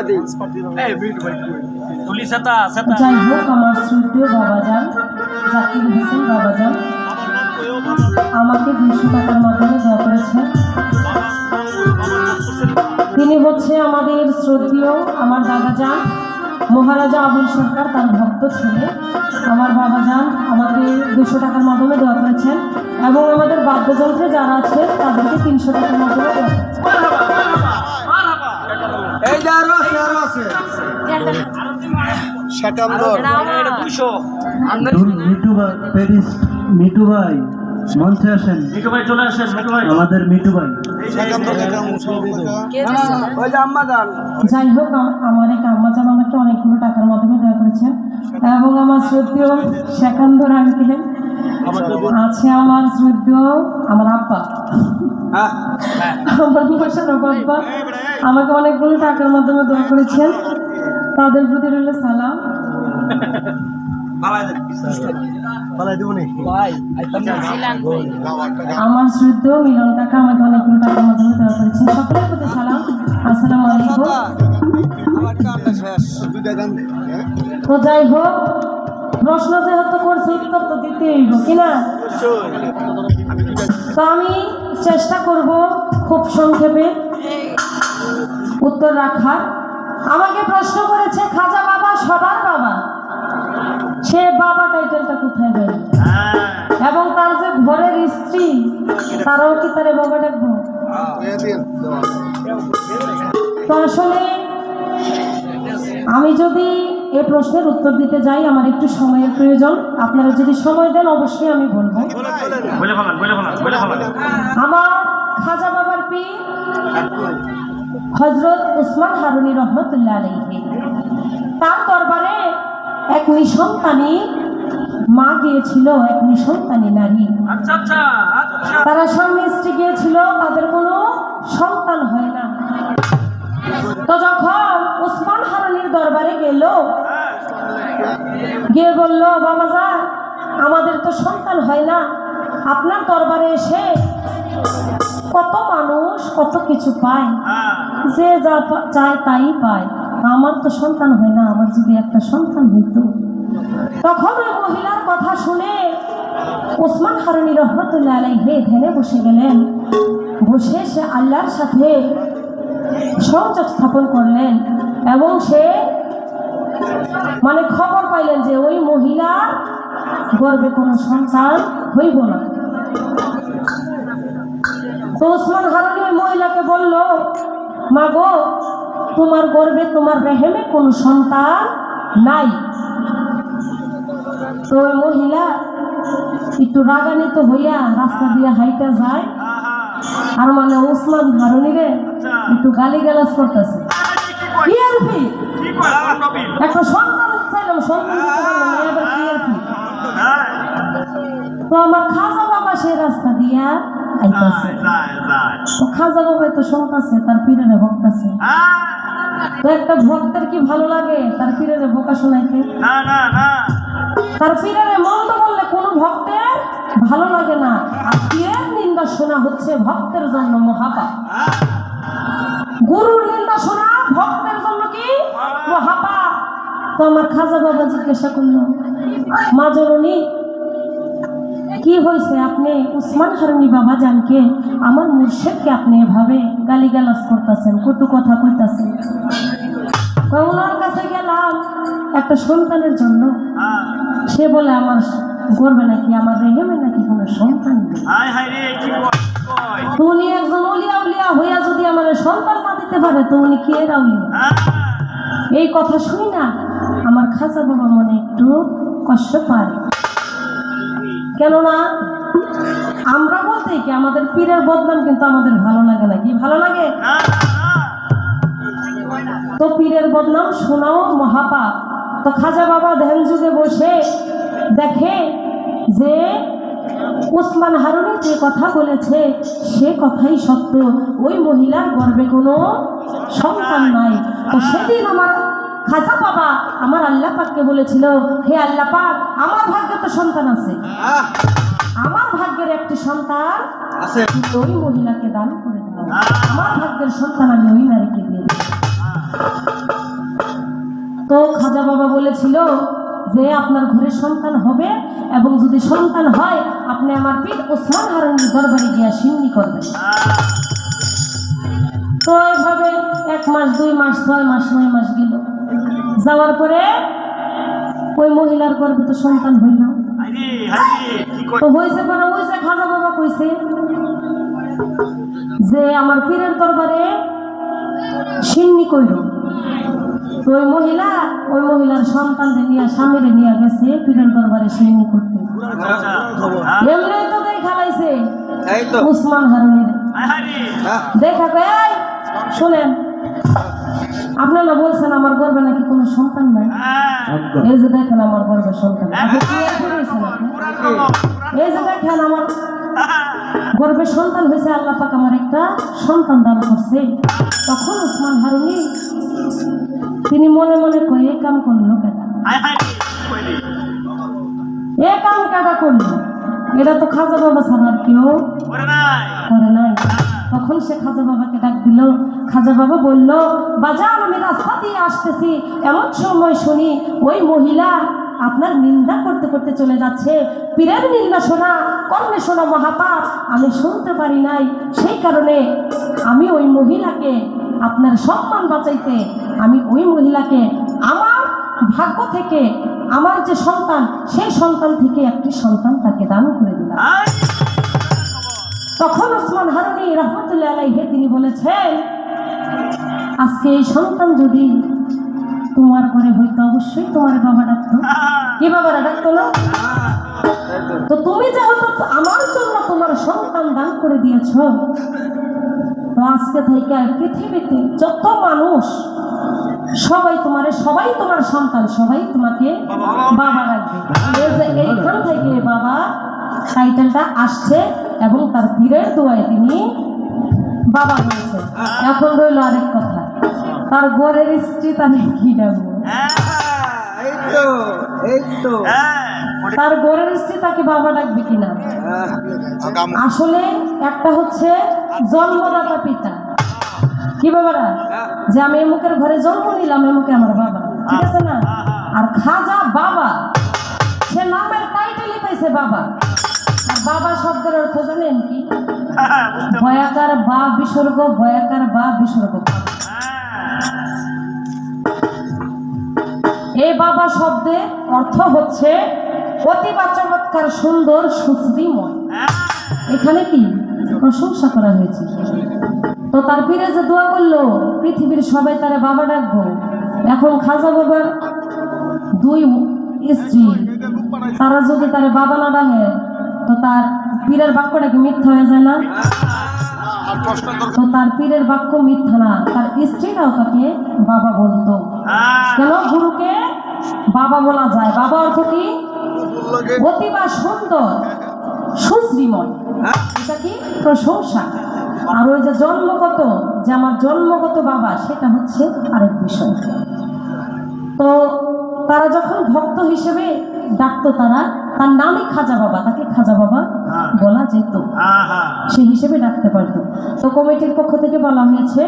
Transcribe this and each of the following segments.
আমি দিই তুলি সেতা সেতা। যাই হোক আমার শ্রদ্ধেয় বাবাজান জাকির হোসেন বাবাজান আমাকে দুশো টাকার মাধ্যমে দেওয়া তিনি হচ্ছে আমাদের শ্রদ্ধেয় আমার দাদা যান মহারাজা আবুল সরকার তার ভক্ত ছেলে। আমার বাবা যান আমাকে দুশো টাকার মাধ্যমে দেওয়া করেছেন। এবং আমাদের বাদ্যযন্ত্রে যারা আছে তাদেরকে তিনশো টাকার মাধ্যমে দেওয়া করেছেন। সেকান্দর দুইশো ভাই প্যারিস মিটু ভাই মঞ্চে আসেন। মিঠু ভাই চলে আসেন মিঠু ভাই। আমাদের মিটু ভাই। ওই যে আম্মা গান যাই হোক আমার এক আম্মাজান আমাকে অনেকগুলো টাকার মাধ্যমে দেওয়া করেছেন এবং আমার শ্রদ্ধেয় শেখান্দর আঙ্কেল আছে আমার শ্রদ্ধেয় আমার আব্বা। হ্যাঁ। আমার আব্বা আমাকে অনেকগুলো টাকার মাধ্যমে দেওয়া করেছেন। তাদের প্রতি রইল সালাম। আমার শ্রদ্ধেয় মিলন কাকা আমাকে অনেকগুলো টাকার মাধ্যমে দেওয়া করেছেন সকলের প্রতি সালাম। আসসালামু আলাইকুম। আমার কামটা শেষ। দুইটা গান দে তো যাই হোক প্রশ্ন যেহেতু করছি উত্তর তো দিতেই হইব কি না? তো আমি চেষ্টা করব খুব সংক্ষেপে। উত্তর রাখার। আমাকে প্রশ্ন করেছে খাজা বাবা সবার বাবা? সে বাবা টাইটেলটা কোথায় দেয় এবং তার যে ঘরের স্ত্রী তারাও কি তারে বাবা ডাকবো? তো আসলে আমি যদি এই প্রশ্নের উত্তর দিতে যাই আমার একটু সময়ের প্রয়োজন। আপনারা যদি সময় দেন অবশ্যই আমি বলব। আমার খাজা বাবার পীর হজরত উসমান হারুনি রহমতুল্লাহ আলাইহি। তার দরবারে এক নিঃসন্তানী মা গিয়েছিল এক নিঃসন্তানী নারী। আচ্ছা আচ্ছা আচ্ছা। তারা স্বামী স্ত্রী গিয়েছিল তাদের কোনো সন্তান হয় না। তো যখন উসমান হারানির দরবারে গেল গিয়ে বলল বাবা যান আমাদের তো সন্তান হয় না। আপনার দরবারে এসে কত মানুষ কত কিছু পায়। যে যা চায় তাই পায়। আমার তো সন্তান হয় না, আমার যদি একটা সন্তান হইতো। তখন ওই মহিলার কথা শুনে ওসমান হারানি রহমতুল্লাহ আলাইহে ধ্যানে বসে গেলেন। বসে সে আল্লাহর সাথে সংযোগ স্থাপন করলেন এবং সে মানে খবর পাইলেন যে ওই মহিলার গর্বে কোনো সন্তান হইব না। তো ওসমান হারানি ওই মহিলাকে বলল মা গো তোমার গর্বে তোমার রেহেমে কোনো সন্তান নাই। তো ওই মহিলা একটু রাগান্বিত হইয়া রাস্তা দিয়ে হাইটা যায়। আর মানে ওসমান হারুনি রে একটু গালি গালাজ করতেছে একটা সন্তান চাইলাম সন্তান? হ্যাঁ। তো আমার খাজা বাবা সেই রাস্তা দিয়া তো খাজা বাবা তো শুনতাছে তার পীরের ভক্তাছে তো একটা ভক্তের কি ভালো লাগে তার পীরের বোকা শোনাইতে? তার পীরের মন্দ বললে কোনো ভক্তের ভালো লাগে না। আর পীরের নিন্দা শোনা হচ্ছে ভক্তের জন্য মহাপা গুরুর নিন্দা শোনা ভক্তের জন্য কি মহাপা তো আমার খাজা বাবা জিজ্ঞাসা করল মা জননী কি হয়েছে? আপনি উসমান হারুনি বাবা জানকে আমার মুর্শেদকে আপনি এভাবে গালিগালাজ করতেছেন কত কথা কইতাছেন। ওনার কাছে গেলাম একটা সন্তানের জন্য। হ্যাঁ সে বলে আমার গর্বে নাকি আমার রেহেমে নাকি কোনো সন্তান উনি একজন উলিয়া উলিয়া হইয়া যদি আমার সন্তান না দিতে পারে তো উনি কি এরা উলিয়া? হ্যাঁ এই কথা শুনি না আমার খাসা বাবা মনে একটু কষ্ট পায়। কেননা আমরা বলতে কি, আমাদের পীরের বদনাম কিন্তু আমাদের ভালো লাগে না। কি ভালো লাগে? তো পীরের বদনাম শোনাও মহাপাপ। তো খাজা বাবা ধ্যান যুগে বসে দেখে যে ওসমান হারুনি যে কথা বলেছে, সে কথাই সত্য। ওই মহিলার গর্বে কোনো সন্তান নাই। তো সেদিন আমার খাজা বাবা আমার আল্লাহ পাককে বলেছিল হে আল্লাহ পাক আমার ভাগ্যে তো সন্তান আছে। আমার ভাগ্যের একটি সন্তান আছে। ওই মহিলাকে দান করে দাও আমার ভাগ্যের সন্তান আমি ওই নারীকে দিয়ে দেবো তো খাজা বাবা বলেছিল যে আপনার ঘরে সন্তান হবে এবং যদি সন্তান হয় আপনি আমার পীর ওসমান হারানির দরবারে গিয়া সিন্নি করবেন। তো এইভাবে এক মাস দুই মাস ছয় মাস নয় মাস গেল। যাওয়ার পরে ওই মহিলার গর্ভে তো সন্তান হইল তো হয়েছে পরে যে খাজা বাবা কইছে যে আমার পীরের দরবারে সিন্নি কইল তো ওই মহিলা ওই মহিলার সন্তানদের নিয়ে স্বামীরে নিয়ে গেছে পীরের দরবারে সিন্নি করতে। হ্যাঁ। এমনি তো দেখা উসমান হারুনির। হ্যাঁ। দেখা কয় এই শোনেন। আপনারা বলছেন আমার গর্বে নাকি কোনো সন্তান নাই? হ্যাঁ এই যে দেখেন আমার গর্বে সন্তান। কলম এই যে দেখেন আমার গর্বে সন্তান হয়েছে আল্লাহ পাক আমার একটা সন্তান দান করছে। তখন উসমান হারুনি তিনি মনে মনে কয়ে এ কাম করল কেটা এ কাম কেটা করল? এটা তো খাজা বাবা ছাড়া আর কেউ করে নাই। তখন সে খাজা বাবাকে ডাক দিল। খাজা বাবা বলল বাজার আমি রাস্তা দিয়ে আসতেছি। এমন সময় শুনি ওই মহিলা আপনার নিন্দা করতে করতে চলে যাচ্ছে। পীরের নিন্দা শোনা, কর্মে শোনা মহাপাপ। আমি শুনতে পারি নাই। সেই কারণে আমি ওই মহিলাকে আপনার সম্মান বাঁচাইতে, আমি ওই মহিলাকে আমার ভাগ্য থেকে, আমার যে সন্তান, সেই সন্তান থেকে একটি সন্তান তাকে দান করে দিলাম। ওসমান হারুনি রহমতুল্লাহ আলাইহে তিনি বলেছেন, আজকে এই সন্তান যদি তোমার হইতো, অবশ্যই তোমার বাবা ডাকতো। কি বাবারা ডাকতো না? তো তুমি যেহেতু আমার জন্য তোমার সন্তান দান করে দিয়েছ, তো আজকে থেকে পৃথিবীতে যত মানুষ, সবাই তোমার সবাই তোমার সন্তান, সবাই তোমাকে বাবা রাখবে। এই এইখান থেকে বাবা টাইটেলটা আসছে এবং তার পীরের দোয়ায় তিনি বাবা হয়েছে। এখন রইল আরেক কথা। তার গোরের স্ত্রী তার কি ডাকবো হ্যাঁ এই তো এই তো। হ্যাঁ। তার গোরের স্ত্রী তাকে বাবা ডাকবে কিনা? হ্যাঁ। আসলে একটা হচ্ছে জন্মদাতা পিতা। কি বাবারা? যে আমি এমুকের ঘরে জন্ম নিলাম এমুকে আমার বাবা। ঠিক আছে না? আর খাজা বাবা সে নামের টাইটেলই পাইছে বাবা। বাবা শব্দের অর্থ জানেন কি? হ্যাঁ, ভয়াকার বা বিসর্গ ভয়াকার বা বিসর্গ। এই বাবা শব্দের অর্থ হচ্ছে অতিবা চমৎকার সুন্দর সুশ্রীময়। হ্যাঁ। এখানে কি? প্রশংসা করা হয়েছে। তো তার পীরে যে দোয়া করল পৃথিবীর সবাই তারা বাবা ডাকবো। এখন খাজা বাবার দুই স্ত্রী তারা যদি তার বাবা না ডাকে তো তার পীরের বাক্যটা কি মিথ্যা হয়ে যায় না? তো তার পীরের বাক্য মিথ্যা না তার স্ত্রীরাও তাকে বাবা বলতো। কেন? গুরুকে বাবা বলা যায়। বাবা অর্থ কি? অতিবা সুন্দর সুশ্রীময়। এটা কি? প্রশংসা। আর ওই যে জন্মগত যে আমার জন্মগত বাবা সেটা হচ্ছে আরেক বিষয়। তো তারা যখন ভক্ত হিসেবে ডাকতো তারা তার নামই খাজা বাবা তাকে খাজা বাবা বলা যেত। হ্যাঁ হ্যাঁ। সেই হিসেবে ডাকতে পারতো। তো কমিটির পক্ষ থেকে বলা হয়েছে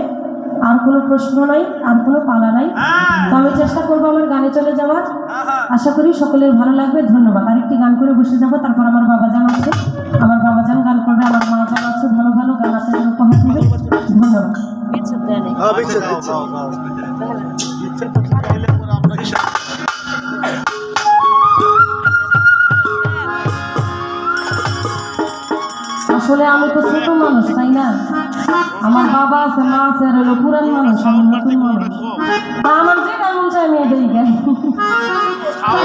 আর কোনো প্রশ্ন নাই আর কোনো পালা নাই। তো আমি চেষ্টা করব আমার গানে চলে যাওয়ার। আশা করি সকলের ভালো লাগবে। ধন্যবাদ। আরেকটি গান করে বসে যাব তারপর আমার বাবা জান আছে। আমার বাবা জান গান করবে আমার মা জান আছে ভালো ভালো গান আপনাদের উপহার দেবে। ধন্যবাদ। আসলে আমি তো ছোট মানুষ, তাই না? আমার বাবা আছে, মা আছে, আর হলো পুরান মানুষ আমি নতুন মানুষ। আমার যে কেমন চাই আমি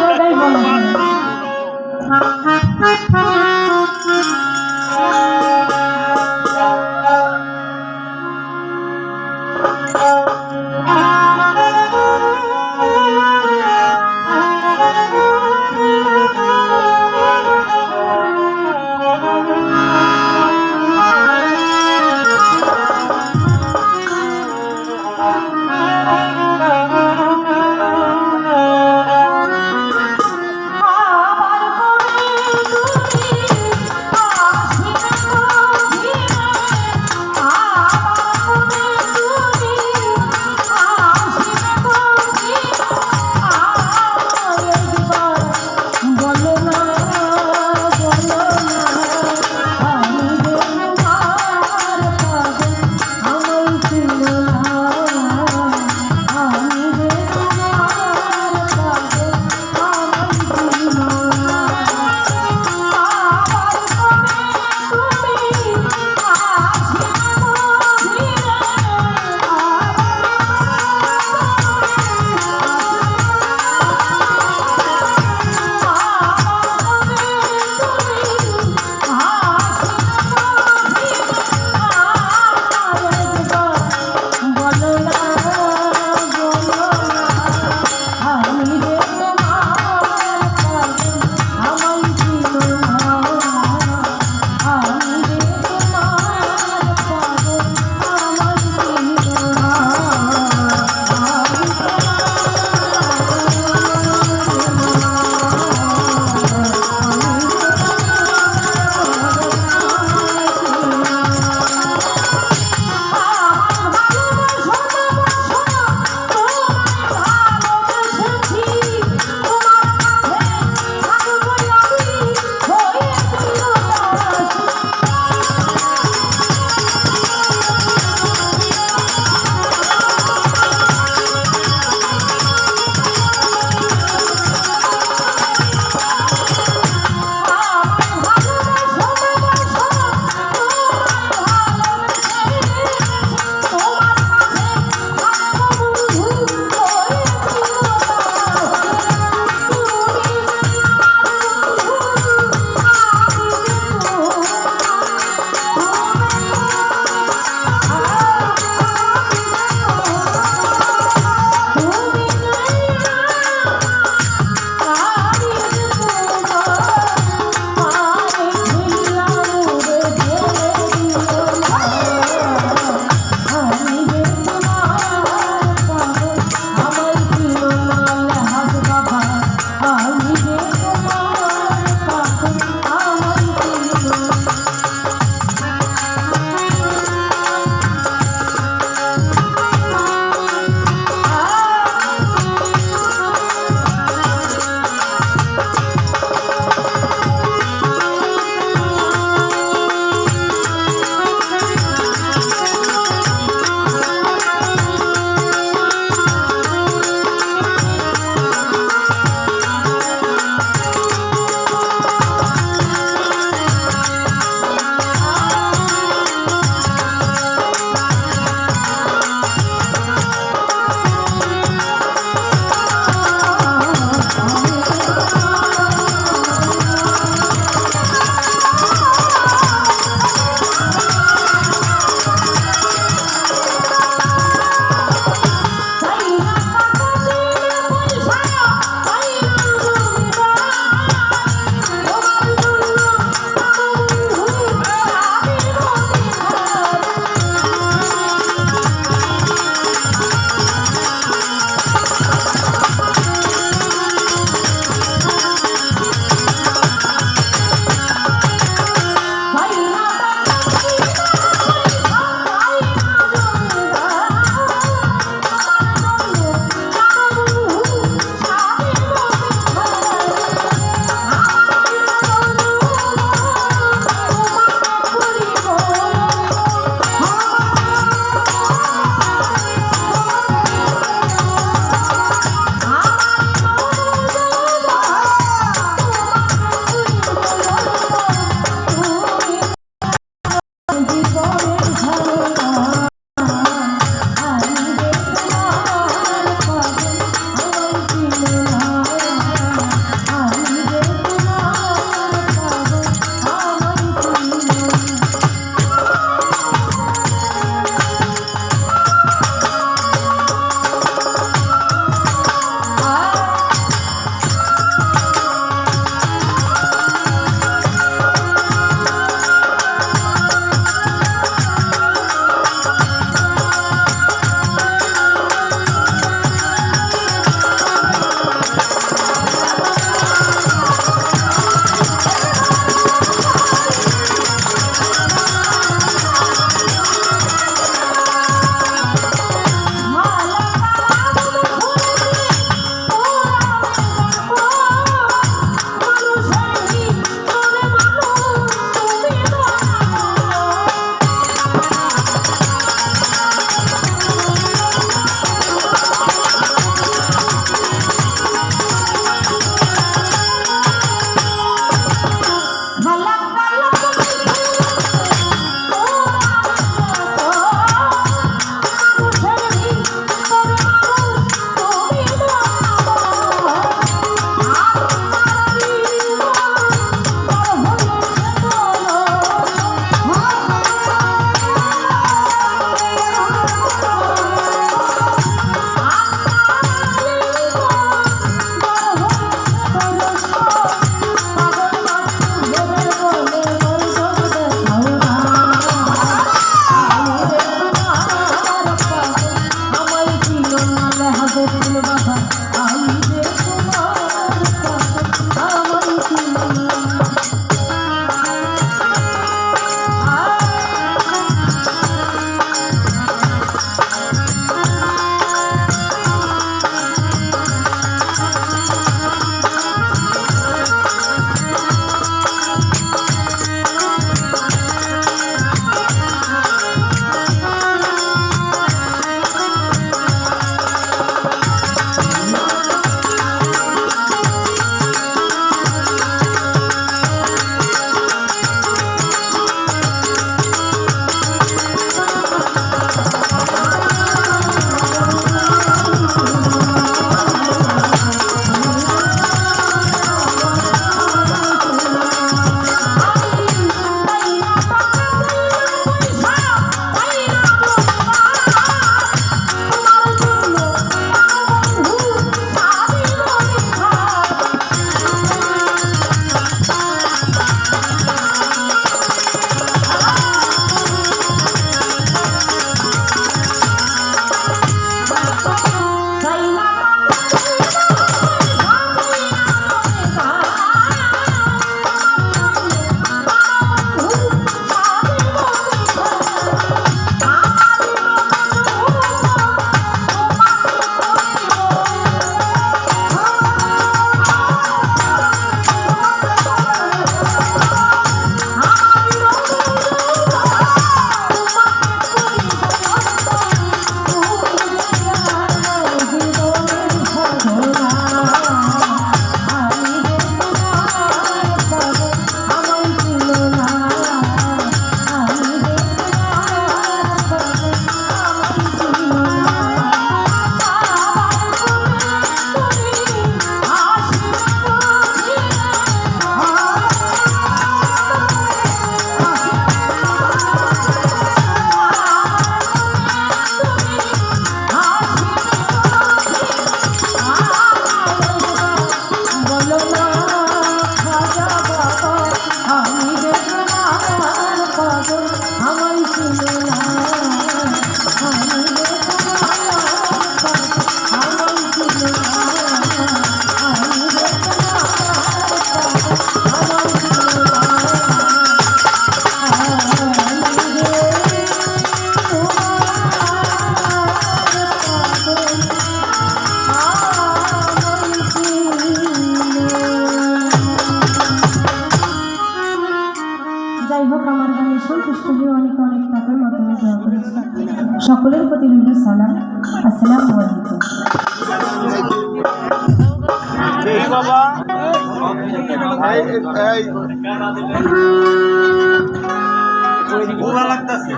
বুড়া লাগতাছে।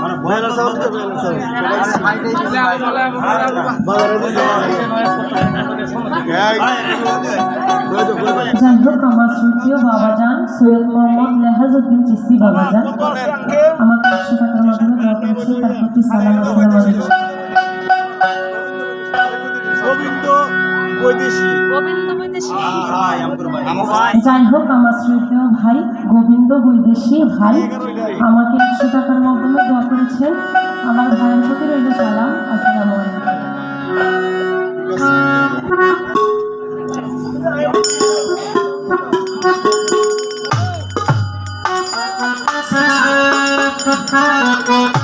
মানে ভয় যাই হোক আমার শ্রুতীয় বাবাজান সৈয়দ মোহাম্মদ লেহাজউদ্দিন চিস্তি বাবাজান। আমাকে একশো টাকার মাধ্যমে দোয়া করেছে তার প্রতি সালাম আসসালামু আলাইকুম। গোবিন্দ বৈদেশি ভাই যাই হোক আমার শ্রদ্ধেয় ভাই গোবিন্দ বৈদেশী ভাই আমাকে একশো টাকার মাধ্যমে দোয়া করেছেন। আমার ভাইয়ের প্রতি রইল সালাম। আসসালামু আলাইকুম। হ্যাঁ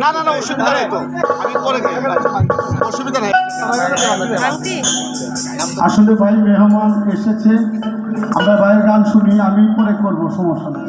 না না না অসুবিধা নেই তো। আমি করে দিই অসুবিধা নেই। আসলে ভাই মেহমান এসেছে। আমরা ভাইয়ের গান শুনি আমি পরে করব সমস্যা নেই।